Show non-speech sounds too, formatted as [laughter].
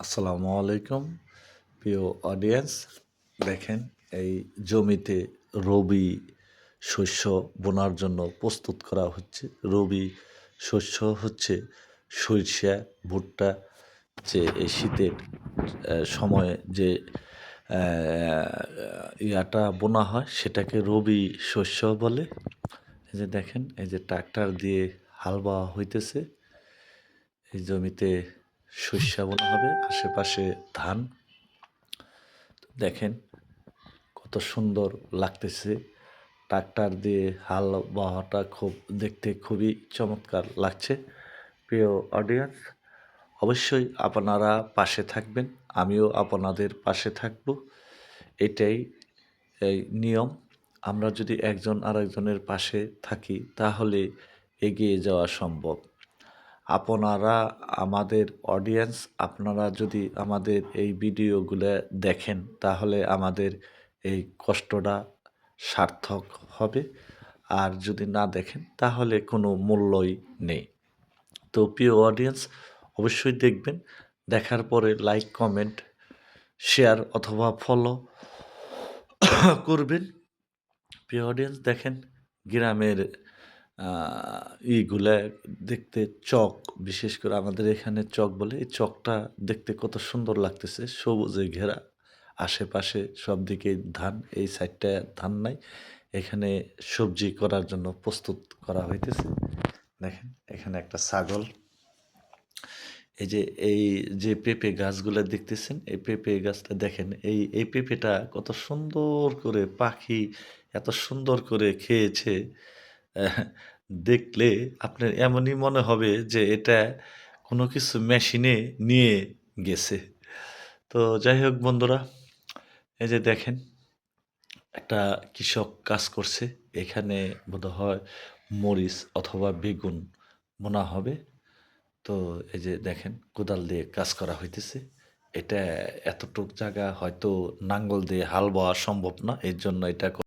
আসসালামু আলাইকুম। প্রিয় অডিয়েন্স দেখেন এই জমিতে রবি শস্য বোনার জন্য প্রস্তুত করা হচ্ছে। রবি শস্য হচ্ছে সরিষা, ভুট্টা, যে এই শীতের সময়ে যে ইয়াটা বোনা হয়, সেটাকে রবি শস্য বলে। এই যে দেখেন, এই যে ট্রাক্টর দিয়ে হাল বাওয়া হইতেছে। এই জমিতে শস্য বোনা হবে, আশেপাশে ধান। দেখেন কত সুন্দর লাগতেছে। ট্রাক্টর দিয়ে হাল বাওয়াটা খুব, দেখতে খুবই চমৎকার লাগছে। প্রিয় অডিয়েন্স অবশ্যই আপনারা পাশে থাকবেন, আমিও আপনাদের পাশে থাকব। এটাই এই নিয়ম। আমরা যদি একজন আরেকজনের পাশে থাকি, তাহলে এগিয়ে যাওয়া সম্ভব। আপনারা, আমাদের অডিয়েন্স আপনারা যদি আমাদের এই ভিডিওগুলো দেখেন, তাহলে আমাদের এই কষ্টটা সার্থক হবে। আর যদি না দেখেন, তাহলে কোনো মূল্যই নেই। তো প্রিয় অডিয়েন্স অবশ্যই দেখবেন। দেখার পরে লাইক কমেন্ট শেয়ার অথবা ফলো [coughs] করবেন। প্রিয় অডিয়েন্স দেখেন, গ্রামের ইগুলা দেখতে চক, বিশেষ করে আমাদের এখানে চক বলে, এই চকটা দেখতে কত সুন্দর লাগতেছে, সবুজে ঘেরা, আশেপাশে সব দিকে ধান, এই সাইডটা ধান নাই, এখানে সবজি করার জন্য প্রস্তুত করা হইতেছে। দেখেন, এখানে একটা ছাগল। এই যে এই যে পেঁপে গাছগুলো দেখতেছেন, এই পেঁপে গাছটা দেখেন, এই এই পেঁপেটা কত সুন্দর করে পাখি এত সুন্দর করে খেয়েছে। দেখলে আপনার এমনই মনে হবে যে এটা কোনো কিছু মেশিনে নিয়ে গেছে। তো যাই হোক বন্ধুরা, এই যে দেখেন, একটা কৃষক কাজ করছে, এখানে বোধহয় মরিচ অথবা বেগুন বোনা হবে। তো এই যে দেখেন, কোদাল দিয়ে কাজ করা হইতেছে। এটা এতটুক জায়গা হয়তো নাঙ্গল দিয়ে হাল বাওয়া সম্ভব না, এর জন্য এটা